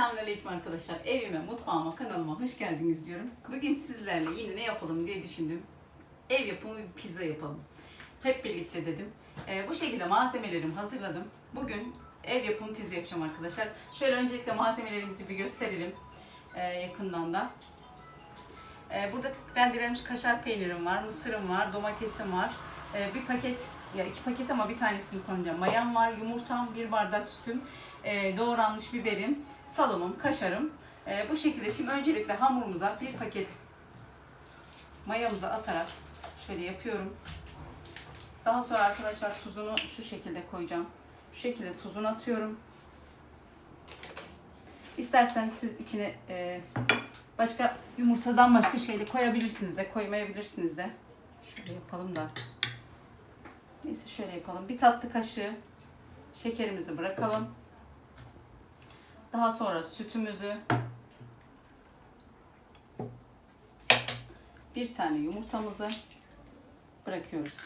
Selamünaleyküm arkadaşlar. Evime, mutfağıma, kanalıma hoş geldiniz diyorum. Bugün sizlerle yine ne yapalım diye düşündüm. Ev yapımı bir pizza yapalım. Hep birlikte dedim. Ee, bu şekilde malzemelerimi hazırladım. Bugün ev yapımı pizza yapacağım arkadaşlar. Şöyle öncelikle malzemelerimizi bir gösterelim ee, yakından da. Ee, burada rendelenmiş kaşar peynirim var, mısırım var, domatesim var. Ee, bir paket, ya iki paket ama bir tanesini koyacağım. Mayam var, yumurtam, bir bardak sütüm, e, doğranmış biberim, salamım, kaşarım. Ee, bu şekilde şimdi öncelikle hamurumuza bir paket mayamızı atarak şöyle yapıyorum. Daha sonra arkadaşlar tuzunu şu şekilde koyacağım. Şu şekilde tuzunu atıyorum. İsterseniz siz içine e, başka yumurtadan başka şeyle koyabilirsiniz de koymayabilirsiniz de. Şöyle yapalım da. Neyse şöyle yapalım. Bir tatlı kaşığı şekerimizi bırakalım. Daha sonra sütümüzü bir tane yumurtamızı bırakıyoruz.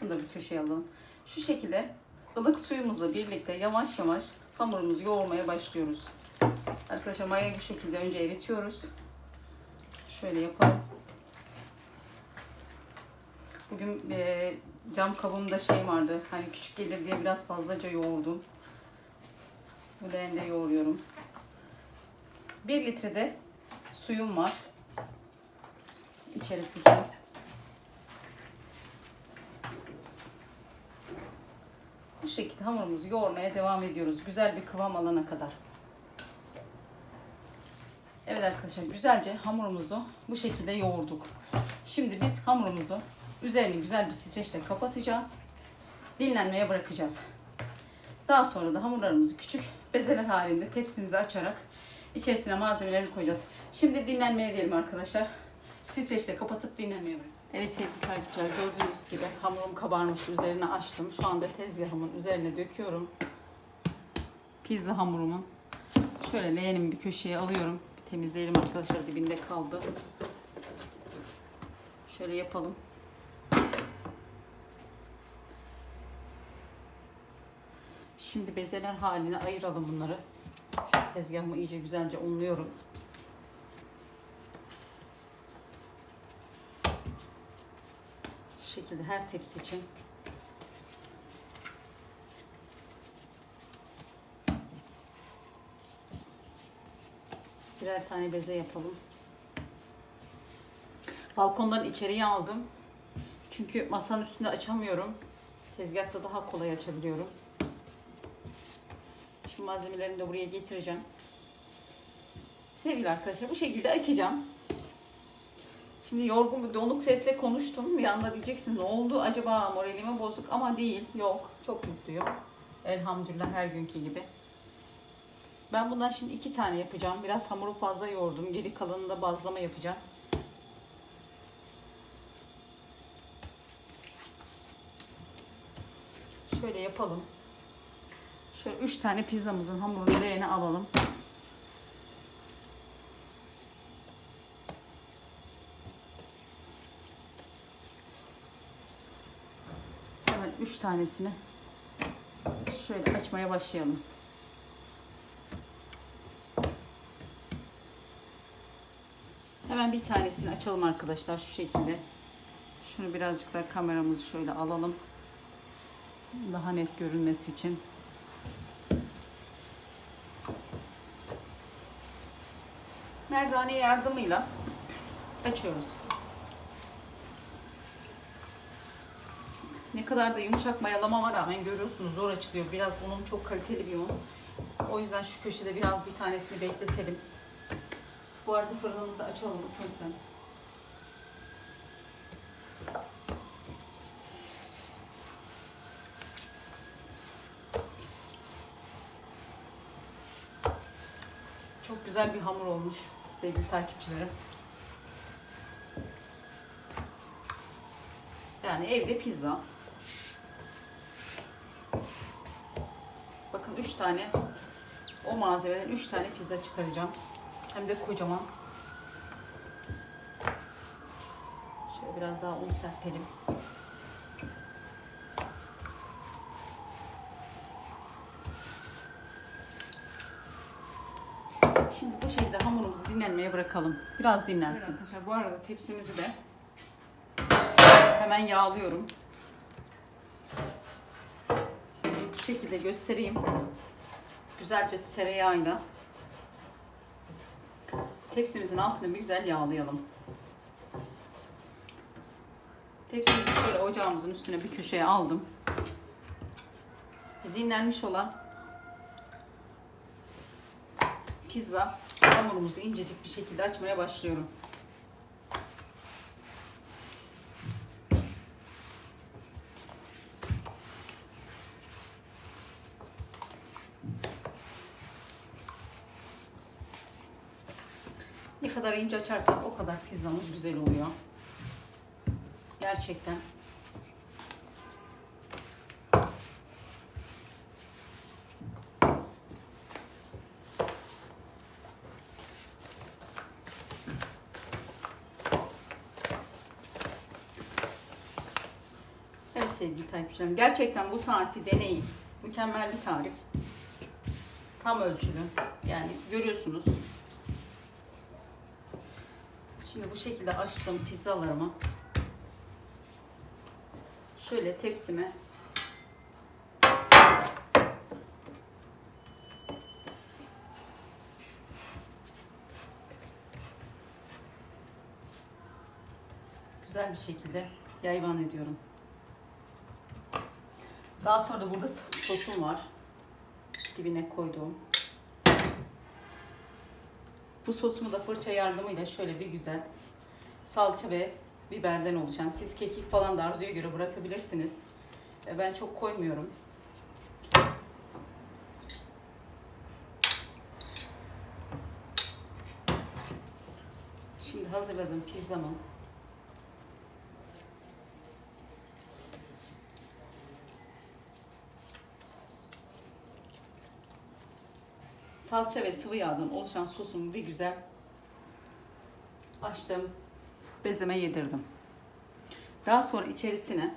Bunu da bir köşeye alalım. Şu şekilde ılık suyumuzla birlikte yavaş yavaş hamurumuzu yoğurmaya başlıyoruz. Arkadaşlar mayayı bu şekilde önce eritiyoruz. Şöyle yapalım. Bugün cam kabımda şey vardı. Hani küçük gelir diye biraz fazlaca yoğurdum. Leğende yoğuruyorum. 1 litre de suyum var. İçerisi için. Bu şekilde hamurumuzu yoğurmaya devam ediyoruz. Güzel bir kıvam alana kadar. Evet arkadaşlar güzelce hamurumuzu bu şekilde yoğurduk. Şimdi biz hamurumuzu üzerini güzel bir streçle kapatacağız. Dinlenmeye bırakacağız. Daha sonra da hamurlarımızı küçük bezeler halinde tepsimizi açarak içerisine malzemelerini koyacağız. Şimdi dinlenmeye diyelim arkadaşlar. Streçle kapatıp dinlenmeye bırak. Evet sevgili takipçiler gördüğünüz gibi hamurum kabarmış üzerine açtım. Şu anda tezgahımın üzerine döküyorum. Pizza hamurumun. Şöyle leğenimi bir köşeye alıyorum. Bir temizleyelim arkadaşlar dibinde kaldı. Şöyle yapalım. Şimdi bezeler haline ayıralım bunları. Şu tezgahımı iyice güzelce unluyorum. Şu şekilde her tepsi için birer tane beze yapalım. Balkondan içeriye aldım. Çünkü masanın üstünde açamıyorum. Tezgahta daha kolay açabiliyorum. Şimdi malzemelerimi de buraya getireceğim. Sevgili arkadaşlar bu şekilde açacağım. Şimdi yorgun bir donuk sesle konuştum. Bir anda diyeceksin ne oldu acaba moralime bozuk ama değil yok çok mutluyum. Elhamdülillah her günkü gibi. Ben bundan şimdi iki tane yapacağım. Biraz hamuru fazla yoğurdum. Geri kalanını da bazlama yapacağım. Şöyle yapalım. Şöyle üç tane pizzamızın hamurunu leğene alalım. Hemen üç tanesini şöyle açmaya başlayalım. Hemen bir tanesini açalım arkadaşlar şu şekilde. Şunu birazcık da kameramızı şöyle alalım. Daha net görünmesi için. Merdane yardımıyla açıyoruz. Ne kadar da yumuşak mayalamama rağmen görüyorsunuz zor açılıyor. Biraz unum çok kaliteli bir un. O yüzden şu köşede biraz bir tanesini bekletelim. Bu arada fırınımızı açalım ısınsın. Çok güzel bir hamur olmuş sevgili takipçilerim. Yani evde pizza. Bakın 3 tane o malzemeden 3 tane pizza çıkaracağım. Hem de kocaman. Şöyle biraz daha un serpelim. Şimdi bu hamurumuzu dinlenmeye bırakalım. Biraz dinlensin. arkadaşlar bu arada tepsimizi de hemen yağlıyorum. Bu şekilde göstereyim. Güzelce tereyağıyla tepsimizin altını bir güzel yağlayalım. Tepsimizi şöyle ocağımızın üstüne bir köşeye aldım. Dinlenmiş olan pizza hamurumuzu incecik bir şekilde açmaya başlıyorum. Ne kadar ince açarsak o kadar pizzamız güzel oluyor. Gerçekten. Evet sevgili takipçilerim. Gerçekten bu tarifi deneyin. Mükemmel bir tarif. Tam ölçülü. Yani görüyorsunuz. Şimdi bu şekilde açtım pizzalarımı. Şöyle tepsime güzel bir şekilde yayvan ediyorum. Daha sonra da burada sosum var. Dibine koyduğum. Bu sosumu da fırça yardımıyla şöyle bir güzel salça ve biberden oluşan. Siz kekik falan da arzuya göre bırakabilirsiniz. E, Ben çok koymuyorum. Şimdi hazırladığım pizzamın salça ve sıvı yağdan oluşan sosumu bir güzel açtım. Bezeme yedirdim. Daha sonra içerisine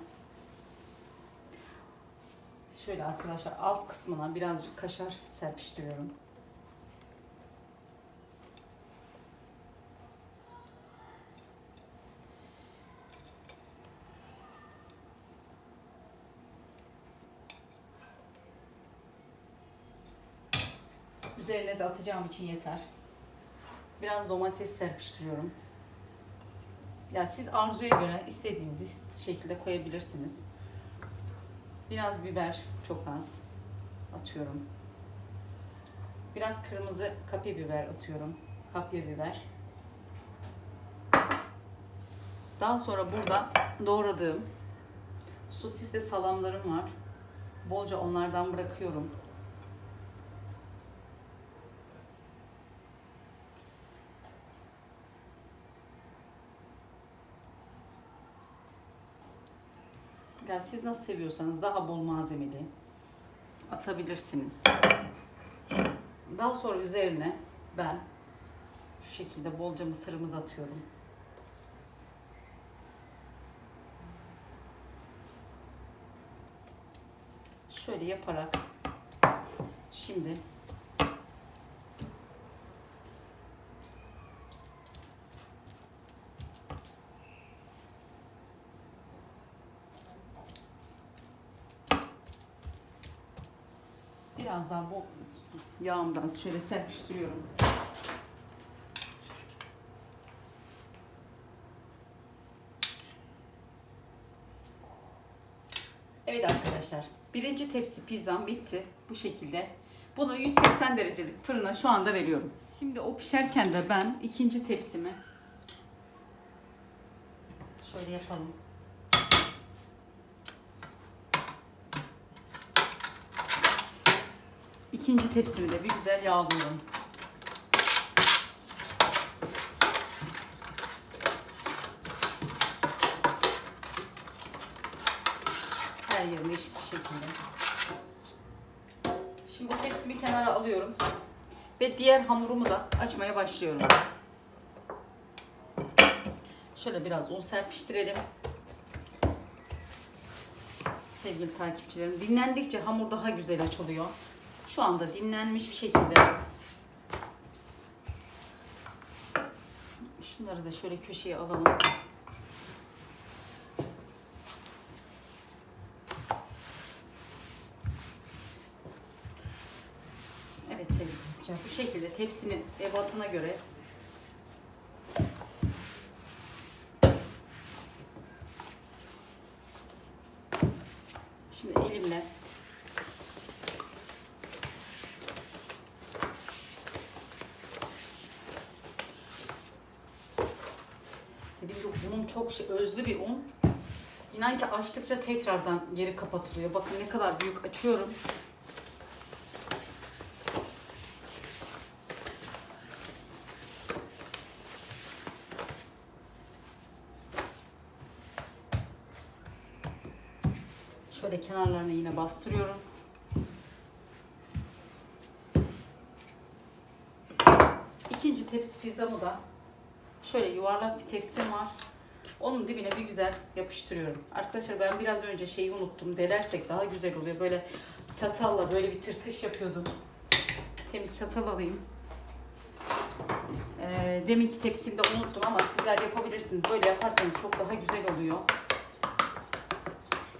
şöyle arkadaşlar alt kısmına birazcık kaşar serpiştiriyorum. Üzerine de atacağım için yeter. Biraz domates serpiştiriyorum. Ya siz arzuya göre istediğiniz şekilde koyabilirsiniz. Biraz biber çok az atıyorum. Biraz kırmızı kapya biber atıyorum. Kapya biber. Daha sonra burada doğradığım sosis ve salamlarım var. Bolca onlardan bırakıyorum. Ya siz nasıl seviyorsanız daha bol malzemeli atabilirsiniz. Daha sonra üzerine ben şu şekilde bolca mısırımı da atıyorum. Şöyle yaparak şimdi Biraz daha bu yağımdan şöyle serpiştiriyorum. Evet arkadaşlar. Birinci tepsi pizzam bitti. Bu şekilde. Bunu 180 derecelik fırına şu anda veriyorum. Şimdi o pişerken de ben ikinci tepsimi şöyle yapalım. İkinci tepsimi de bir güzel yağlıyorum. Her yerine eşit bir şekilde. Şimdi bu tepsimi kenara alıyorum. Ve diğer hamurumu da açmaya başlıyorum. Şöyle biraz un serpiştirelim. Sevgili takipçilerim, dinlendikçe hamur daha güzel açılıyor. Şu anda dinlenmiş bir şekilde. Şunları da şöyle köşeye alalım. Evet Selim. Bu şekilde tepsini ebatına göre çok şey, özlü bir un. İnan ki açtıkça tekrardan geri kapatılıyor. Bakın ne kadar büyük açıyorum. Şöyle kenarlarına yine bastırıyorum. İkinci tepsi pizzamı da şöyle yuvarlak bir tepsim var. Onun dibine bir güzel yapıştırıyorum. Arkadaşlar ben biraz önce şeyi unuttum. Delersek daha güzel oluyor. Böyle çatalla böyle bir tırtış yapıyordum. Temiz çatal alayım. Ee, deminki tepsimde unuttum ama sizler yapabilirsiniz. Böyle yaparsanız çok daha güzel oluyor.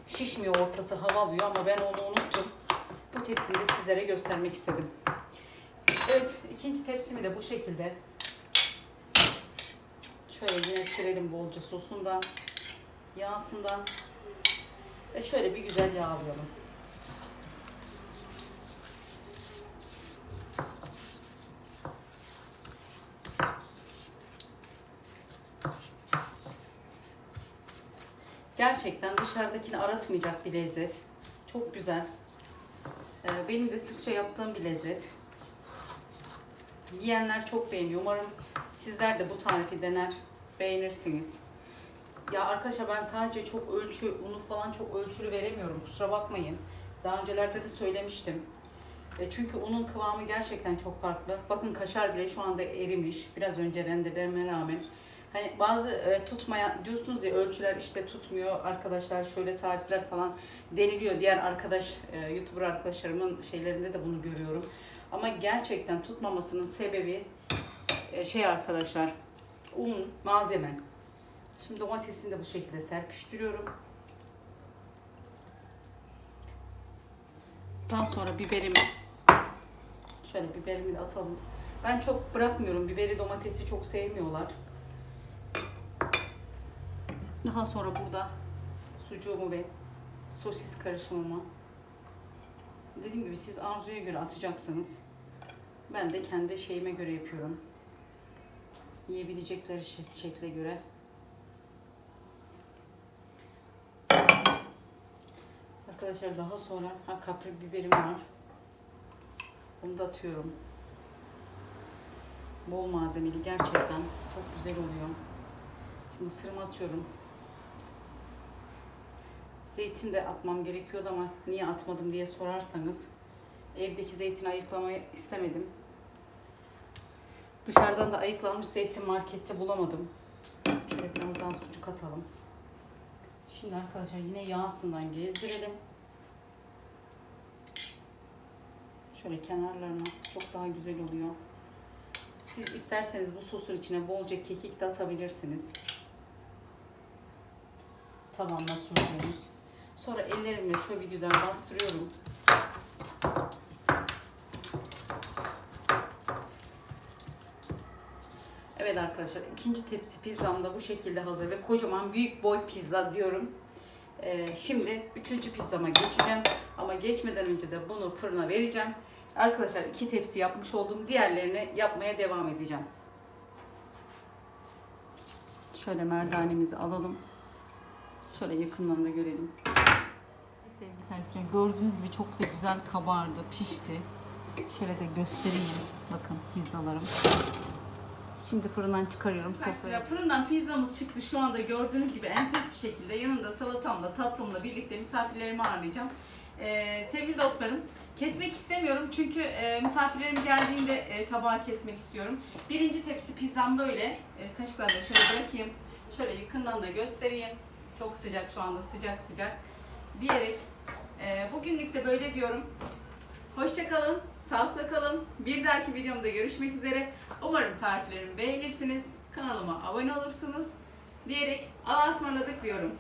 Şişmiyor ortası hava alıyor ama ben onu unuttum. Bu tepsimi de sizlere göstermek istedim. Evet ikinci tepsimi de bu şekilde Şöyle yine sürelim bolca sosundan, yağsından. Ve şöyle bir güzel yağlayalım. Gerçekten dışarıdakini aratmayacak bir lezzet. Çok güzel. Ee, Benim de sıkça yaptığım bir lezzet. Yiyenler çok beğeniyor. Umarım sizler de bu tarifi dener, beğenirsiniz. Ya arkadaşlar ben sadece çok ölçü, unu falan çok ölçülü veremiyorum. Kusura bakmayın. Daha öncelerde de söylemiştim. E, Çünkü unun kıvamı gerçekten çok farklı. Bakın kaşar bile şu anda erimiş. Biraz önce rendelememe rağmen. Hani bazı e, tutmayan diyorsunuz ya ölçüler işte tutmuyor arkadaşlar şöyle tarifler falan deniliyor. Diğer arkadaş e, YouTuber arkadaşlarımın şeylerinde de bunu görüyorum. Ama gerçekten tutmamasının sebebi e, şey arkadaşlar un, malzeme. Şimdi domatesini de bu şekilde serpiştiriyorum. Daha sonra biberimi şöyle biberimi de atalım. Ben çok bırakmıyorum. Biberi domatesi çok sevmiyorlar. Daha sonra burada sucuğumu ve sosis karışımımı dediğim gibi siz arzuya göre atacaksınız. Ben de kendi şeyime göre yapıyorum. Yiyebilecekleri şek- şekle göre. Arkadaşlar daha sonra ha kapri biberim var. Onu da atıyorum. Bol malzemeli gerçekten çok güzel oluyor. Şimdi mısırımı atıyorum. Zeytin de atmam gerekiyordu ama niye atmadım diye sorarsanız evdeki zeytini ayıklamayı istemedim. Dışarıdan da ayıklanmış zeytin markette bulamadım. Şöyle biraz daha sucuk atalım. Şimdi arkadaşlar yine yağsından gezdirelim. Şöyle kenarlarına çok daha güzel oluyor. Siz isterseniz bu sosun içine bolca kekik de atabilirsiniz. Tavanla sürüyoruz. Sonra ellerimle şöyle bir güzel bastırıyorum. Evet arkadaşlar ikinci tepsi pizzam da bu şekilde hazır ve kocaman büyük boy pizza diyorum. Ee, şimdi üçüncü pizzama geçeceğim ama geçmeden önce de bunu fırına vereceğim. Arkadaşlar iki tepsi yapmış oldum. Diğerlerini yapmaya devam edeceğim. Şöyle merdanemizi alalım. Şöyle yakından da görelim. Sevgili takipçilerim gördüğünüz gibi çok da güzel kabardı, pişti. Şöyle de göstereyim. Bakın pizzalarım. Şimdi fırından çıkarıyorum sofraya. Fırından pizzamız çıktı şu anda gördüğünüz gibi enfes bir şekilde yanında salatamla tatlımla birlikte misafirlerimi ağırlayacağım. Ee, sevgili dostlarım kesmek istemiyorum çünkü e, misafirlerim geldiğinde e, tabağı kesmek istiyorum. Birinci tepsi pizzam böyle. E, kaşıklarla şöyle bırakayım. Şöyle yakından da göstereyim. Çok sıcak şu anda sıcak sıcak. Diyerek e, bugünlük de böyle diyorum. Hoşça kalın, sağlıkla kalın. Bir dahaki videomda görüşmek üzere. Umarım tariflerimi beğenirsiniz. kanalıma abone olursunuz diyerek Allah'a ısmarladık diyorum.